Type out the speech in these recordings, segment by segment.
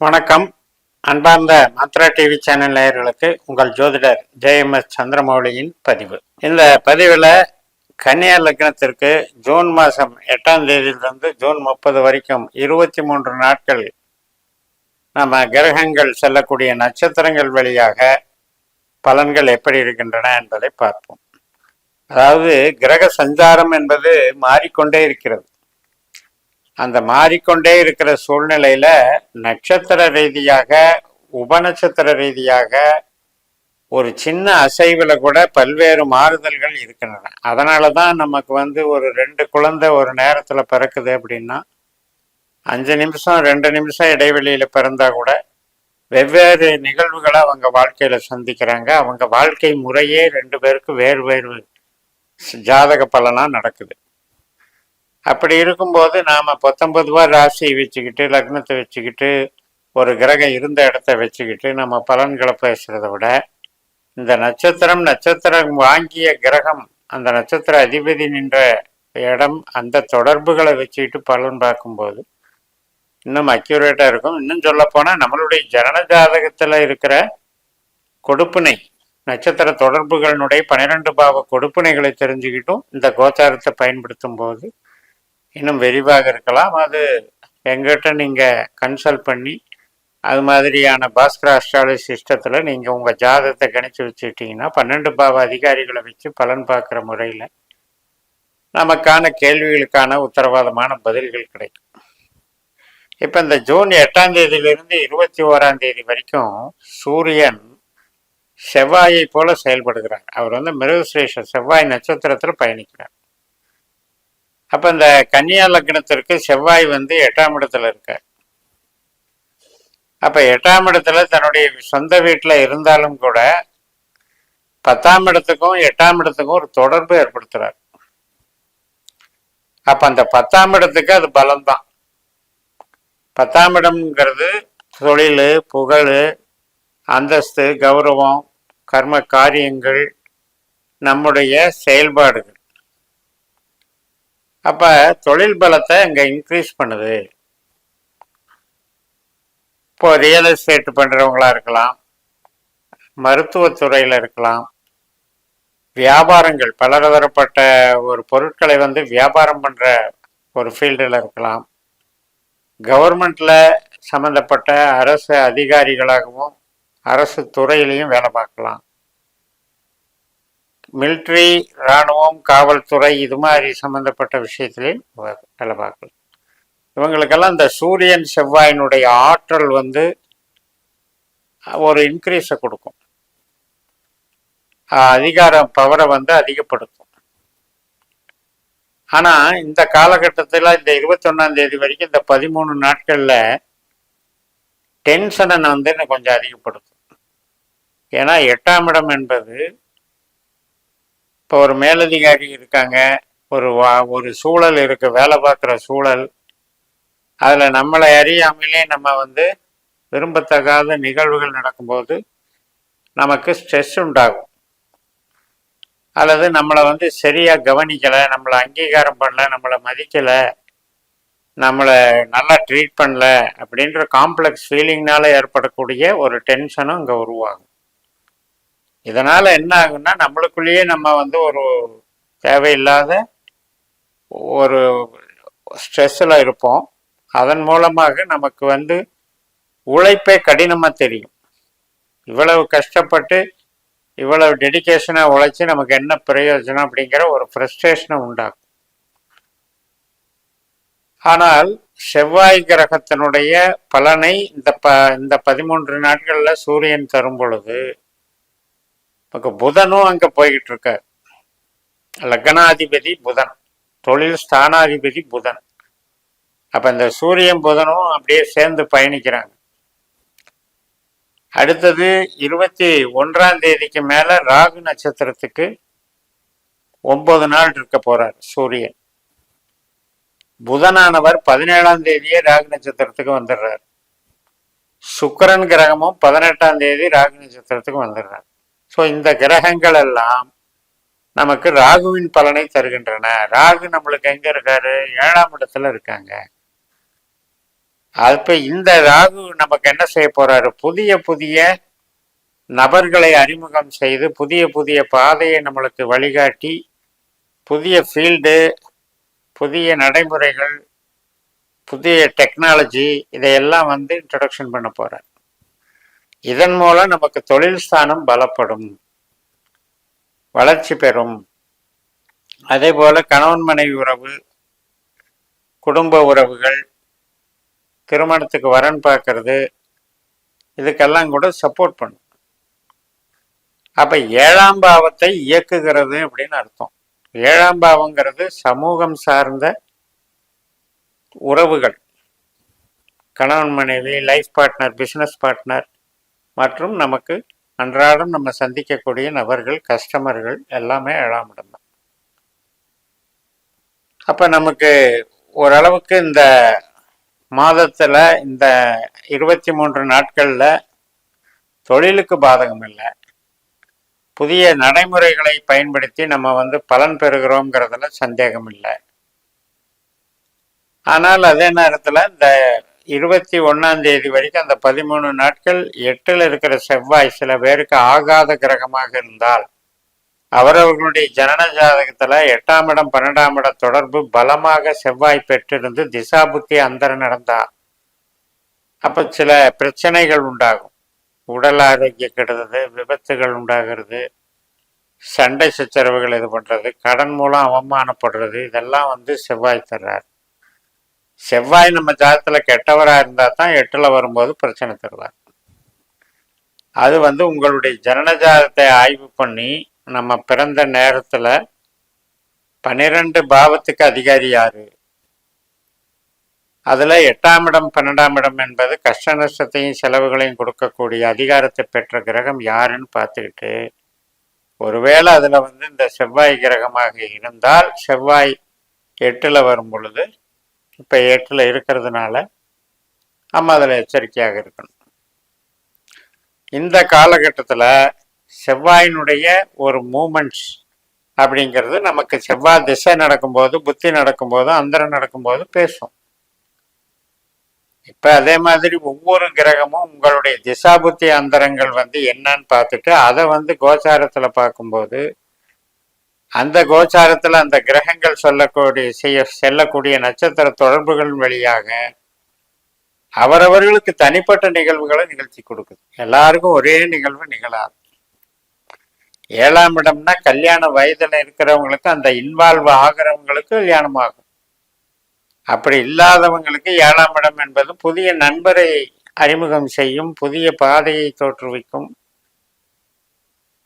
வணக்கம். அன்பார்ந்த மாத்ரா TV channel நேயர்களுக்கு உங்கள் ஜோதிடர் ஜெயஎம்எஸ் சந்திரமௌலியின் பதிவு. இந்த பதிவில் கன்னியா லக்னத்திற்கு ஜூன் மாதம் எட்டாம் தேதியிலிருந்து ஜூன் முப்பது வரைக்கும் இருபத்தி மூன்று நாட்கள் நம்ம கிரகங்கள் செல்லக்கூடிய நட்சத்திரங்கள் வழியாக பலன்கள் எப்படி இருக்கின்றன என்பதை பார்ப்போம். அதாவது கிரக சஞ்சாரம் என்பது மாறிக்கொண்டே இருக்கிறது. அந்த மாறிக்கொண்டே இருக்கிற சூழ்நிலையில நட்சத்திர ரீதியாக உபநட்சத்திர ரீதியாக ஒரு சின்ன அசைவில் கூட பல்வேறு மாறுதல்கள் இருக்கின்றன. அதனால தான் நமக்கு வந்து ஒரு ரெண்டு குழந்தை ஒரு நேரத்தில் பிறக்குது அப்படின்னா அஞ்சு நிமிஷம் ரெண்டு நிமிஷம் இடைவெளியில் பிறந்தா கூட வெவ்வேறு நிகழ்வுகளை அவங்க வாழ்க்கையில் சந்திக்கிறாங்க. அவங்க வாழ்க்கை முறையே ரெண்டு பேருக்கு வேறு வேறு ஜாதக பலனாக நடக்குது. அப்படி இருக்கும்போது நாம் பத்தொன்பது ரூபா ராசியை வச்சுக்கிட்டு லக்னத்தை வச்சுக்கிட்டு ஒரு கிரகம் இருந்த இடத்த வச்சுக்கிட்டு நம்ம பலன்களை பேசுகிறத விட இந்த நட்சத்திரம் நட்சத்திரம் வாங்கிய கிரகம் அந்த நட்சத்திர அதிபதி நின்ற இடம் அந்த தொடர்புகளை வச்சுக்கிட்டு பலன் பார்க்கும்போது இன்னும் அக்யூரேட்டாக இருக்கும். இன்னும் சொல்லப்போனால் நம்மளுடைய ஜனன ஜாதகத்தில் இருக்கிற கொடுப்பினை நட்சத்திர தொடர்புகளினுடைய பன்னிரெண்டு பாவ கொடுப்பினைகளை தெரிஞ்சுக்கிட்டும் இந்த கோச்சாரத்தை பயன்படுத்தும் போது இன்னும் விரிவாக இருக்கலாம். அது எங்கிட்ட நீங்கள் கன்சல்ட் பண்ணி அது மாதிரியான பாஸ்கர அஸ்ட்ராலஜி சிஸ்டத்தில் நீங்கள் உங்கள் ஜாதகத்தை கணிச்சு வச்சுக்கிட்டிங்கன்னா பன்னெண்டு பாவ அதிகாரிகளை வச்சு பலன் பார்க்குற முறையில் நமக்கான கேள்விகளுக்கான உத்தரவாதமான பதில்கள் கிடைக்கும். இப்போ இந்த ஜூன் எட்டாம் தேதியிலிருந்து இருபத்தி ஓராம் தேதி வரைக்கும் சூரியன் செவ்வாயை போல செயல்படுகிறார். அவர் வந்து மிருகசிரேஷ செவ்வாய் நட்சத்திரத்தில் பயணிக்கிறார். அப்ப இந்த கன்னியா லக்னத்திற்கு செவ்வாய் வந்து எட்டாம் இடத்துல இருக்க அப்ப எட்டாம் இடத்துல தன்னுடைய சொந்த வீட்டுல இருந்தாலும் கூட பத்தாம் இடத்துக்கும் எட்டாம் இடத்துக்கும் ஒரு தொடர்பு ஏற்படுத்துறார். அப்ப அந்த பத்தாம் இடத்துக்கு அது பலம்தான். பத்தாம் இடம்ங்கிறது தொழில் புகழ் அந்தஸ்து கௌரவம் கர்ம காரியங்கள் நம்முடைய செயல்பாடுகள். அப்போ தொழில் பலத்தை இங்கே இன்க்ரீஸ் பண்ணுது. இப்போ ரியல் எஸ்டேட் பண்ணுறவங்களா இருக்கலாம் மருத்துவத்துறையில் இருக்கலாம் வியாபாரங்கள் பலதரப்பட்ட ஒரு பொருட்களை வந்து வியாபாரம் பண்ணுற ஒரு ஃபீல்டில் இருக்கலாம். கவர்மெண்ட்டில் சம்மந்தப்பட்ட அரசு அதிகாரிகளாகவும் அரசு துறையிலையும் வேலை பார்க்கலாம். மிலிட்ரி இராணுவம் காவல்துறை இது மாதிரி சம்பந்தப்பட்ட விஷயத்திலையும் வேலை பார்க்கலாம் இவங்களுக்கெல்லாம் இந்த சூரியன் செவ்வாயினுடைய ஆற்றல் வந்து ஒரு இன்க்ரீஸை கொடுக்கும். அதிகாரம் அதிகார பவரை வந்து அதிகப்படுத்தும். ஆனால் இந்த காலகட்டத்தில் இந்த இருபத்தொன்னாம் தேதி வரைக்கும் இந்த பதிமூணு நாட்களில் டென்ஷனை வந்து இன்னும் கொஞ்சம் அதிகப்படுத்தும். ஏன்னா எட்டாம் இடம் என்பது இப்போ ஒரு மேலதிகாரி இருக்காங்க ஒரு வா ஒரு சூழல் இருக்கு வேலை பார்க்குற சூழல். அதில் நம்மளை அறியாமலே நம்ம வந்து விரும்பத்தகாத நிகழ்வுகள் நடக்கும்போது நமக்கு ஸ்ட்ரெஸ் உண்டாகும். அல்லது நம்மளை வந்து சரியாக கவனிக்கலை நம்மளை அங்கீகாரம் பண்ணல நம்மளை மதிக்கலை நம்மளை நல்லா ட்ரீட் பண்ணல அப்படின்ற காம்ப்ளெக்ஸ் ஃபீலிங்னால ஏற்படக்கூடிய ஒரு டென்ஷனும் இங்கே உருவாகும். இதனால் என்ன ஆகும்னா நம்மளுக்குள்ளேயே நம்ம வந்து ஒரு தேவையில்லாத ஒரு ஸ்ட்ரெஸ்ஸில் இருப்போம். அதன் மூலமாக நமக்கு வந்து உழைப்பே கடினமாக தெரியும். இவ்வளவு கஷ்டப்பட்டு இவ்வளவு டெடிகேஷனாக உழைச்சி நமக்கு என்ன பிரயோஜனம் அப்படிங்கிற ஒரு ஃப்ரஸ்ட்ரேஷனை உண்டாகும் ஆனால் செவ்வாய் கிரகத்தினுடைய பலனை இந்த ப இந்த பதிமூன்று நாட்களில் சூரியன் தரும் பொழுது இப்போ புதனும் அங்கே போய்கிட்டு இருக்கார் லக்னாதிபதி புதன். தொழில் ஸ்தானாதிபதி புதன். அப்ப இந்த சூரியன் புதனும் அப்படியே சேர்ந்து பயணிக்கிறாங்க. அடுத்தது இருபத்தி ஒன்றாம் தேதிக்கு மேல ராகு நட்சத்திரத்துக்கு ஒன்பது நாள் இருக்க போறார் சூரியன். புதனானவர் பதினேழாம் தேதியே ராகு நட்சத்திரத்துக்கு வந்துடுறார். சுக்கரன் கிரகமும் பதினெட்டாம் தேதி ராகு நட்சத்திரத்துக்கு வந்துடுறார் ஸோ இந்த கிரகங்கள் எல்லாம் நமக்கு ராகுவின் பலனை தருகின்றன. ராகு நம்மளுக்கு எங்க இருக்காரு? ஏழாம் இடத்துல இருக்காங்க. அப்ப இந்த ராகு நமக்கு என்ன செய்ய போறாரு? புதிய புதிய நபர்களை அறிமுகம் செய்து புதிய புதிய பாதையை நம்மளுக்கு வழிகாட்டி புதிய ஃபீல்டு புதிய நடைமுறைகள் புதிய டெக்னாலஜி இதையெல்லாம் வந்து இன்ட்ரடக்ஷன் பண்ண போறார். இதன் மூலம் நமக்கு தொழில் ஸ்தானம் பலப்படும். வளர்ச்சி பெறும். அதே போல கணவன் மனைவி உறவு குடும்ப உறவுகள் திருமணத்துக்கு வரன் பார்க்கறது இதுக்கெல்லாம் கூட சப்போர்ட் பண்ணும். அப்ப ஏழாம் பாவத்தை இயக்குகிறது அப்படின்னு அர்த்தம். ஏழாம் பாவங்கிறது சமூகம் சார்ந்த உறவுகள். கணவன் மனைவி லைஃப் பார்ட்னர் பிஸ்னஸ் பார்ட்னர் மற்றும் நமக்கு அன்றாடம் நம்ம சந்திக்கக்கூடிய நபர்கள் கஸ்டமர்கள் எல்லாமே ஏழாம் இடம் தான். அப்ப நமக்கு ஓரளவுக்கு இந்த மாதத்துல இந்த இருபத்தி மூன்று நாட்கள்ல தொழிலுக்கு பாதகம் இல்லை. புதிய நடைமுறைகளை பயன்படுத்தி நம்ம வந்து பலன் பெறுகிறோங்கிறதுல சந்தேகம் இல்லை. ஆனால் அதே நேரத்தில் இந்த இருபத்தி ஒன்றாம் தேதி வரைக்கும் அந்த பதிமூணு நாட்கள் எட்டில் இருக்கிற செவ்வாய் சில பேருக்கு ஆகாத கிரகமாக இருந்தால் அவரவர்களுடைய ஜனன ஜாதகத்தில் எட்டாம் இடம் பன்னெண்டாம் இட தொடர்பு பலமாக செவ்வாய் பெற்றிருந்து திசாபுத்தி அந்தரம் நடந்தா அப்போ சில பிரச்சனைகள் உண்டாகும். உடல் ஆரோக்கியம் கெடுதது விபத்துகள் உண்டாகிறது சண்டை சச்சரவுகள் இது பண்ணுறது கடன் மூலம் அவமானப்படுறது இதெல்லாம் வந்து செவ்வாய் தர்றார். செவ்வாய் நம்ம ஜாதத்தில் கெட்டவரா இருந்தால் தான் எட்டில் வரும்போது பிரச்சனை தருவார். அது வந்து உங்களுடைய ஜனனஜாதத்தை ஆய்வு பண்ணி நம்ம பிறந்த நேரத்துல பன்னிரெண்டு பாவத்துக்கு அதிகாரி யாரு? அதுல எட்டாம் இடம் பன்னெண்டாம் இடம் என்பது கஷ்ட நஷ்டத்தையும் செலவுகளையும் கொடுக்கக்கூடிய அதிகாரத்தை பெற்ற கிரகம் யாருன்னு பார்த்துக்கிட்டு ஒருவேளை அதுல வந்து இந்த செவ்வாய் கிரகமாக இருந்தால் செவ்வாய் எட்டுல வரும் பொழுது இப்போ எட்டுல இருக்கிறதுனால நம்ம அதில் எச்சரிக்கையாக இருக்கணும். இந்த காலகட்டத்தில் செவ்வாயினுடைய ஒரு மூமெண்ட்ஸ் அப்படிங்கிறது நமக்கு செவ்வாய் திசை நடக்கும்போது புத்தி நடக்கும்போது அந்தரம் நடக்கும்போது பேசும். இப்போ அதே மாதிரி ஒவ்வொரு கிரகமும் உங்களுடைய திசா புத்தி அந்தரங்கள் வந்து என்னன்னு பார்த்துட்டு அதை வந்து கோச்சாரத்தில் பார்க்கும்போது அந்த கோச்சாரத்துல அந்த கிரகங்கள் சொல்லக்கூடிய செய்ய செல்லக்கூடிய நட்சத்திர தொடர்புகள் வழியாக அவரவர்களுக்கு தனிப்பட்ட நிகழ்வுகளை நிகழ்த்தி கொடுக்குது. எல்லாருக்கும் ஒரே நிகழ்வு நிகழாது. ஏழாம் இடம்னா கல்யாண வயதுல இருக்கிறவங்களுக்கு அந்த இன்வால்வ் ஆகிறவங்களுக்கு கல்யாணம் ஆகும் அப்படி இல்லாதவங்களுக்கு ஏழாம் இடம் என்பது புதிய நண்பரை அறிமுகம் செய்யும் புதிய பாதையை தோற்றுவிக்கும்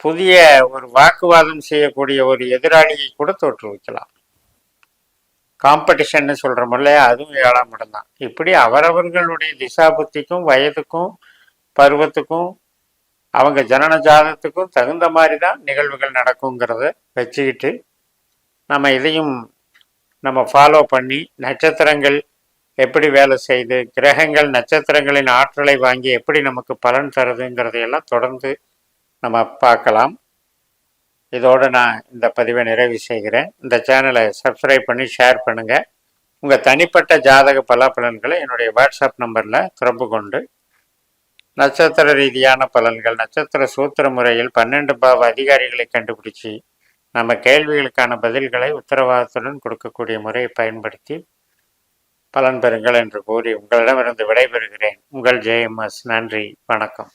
புதிய ஒரு வாக்குவாதம் செய்யக்கூடிய ஒரு எதிராளியை கூட தோற்றுவிக்கலாம் காம்படிஷன்னு சொல்கிறோம் இல்லையா? அதுவும் ஏழாம் இடம் தான். இப்படி அவரவர்களுடைய திசா புத்திக்கும் வயதுக்கும் பருவத்துக்கும் அவங்க ஜனன ஜாதத்துக்கும் தகுந்த மாதிரி தான் நிகழ்வுகள் நடக்குங்கிறத வச்சுக்கிட்டு நம்ம இதையும் நம்ம ஃபாலோ பண்ணி நட்சத்திரங்கள் எப்படி வேலை செய்து கிரகங்கள் நட்சத்திரங்களின் ஆற்றலை வாங்கி எப்படி நமக்கு பலன் தருதுங்கிறதையெல்லாம் தொடர்ந்து நம்ம பார்க்கலாம். இதோடு நான் இந்த பதிவை நிறைவு செய்கிறேன். இந்த சேனலை சப்ஸ்கிரைப் பண்ணி ஷேர் பண்ணுங்கள் உங்கள் தனிப்பட்ட ஜாதக பலாபலன்களை என்னுடைய வாட்ஸ்அப் நம்பரில் தொடர்பு கொண்டு நட்சத்திர ரீதியான பலன்கள் நட்சத்திர சூத்திர முறையில் பன்னெண்டு பாவ அதிகாரிகளை கண்டுபிடிச்சி நம்ம கேள்விகளுக்கான பதில்களை உத்தரவாதத்துடன் கொடுக்கக்கூடிய முறையை பயன்படுத்தி பலன் பெறுங்கள் என்று கூறி உங்களிடமிருந்து விடைபெறுகிறேன். உங்கள் ஜெயம்எஸ் நன்றி. வணக்கம்.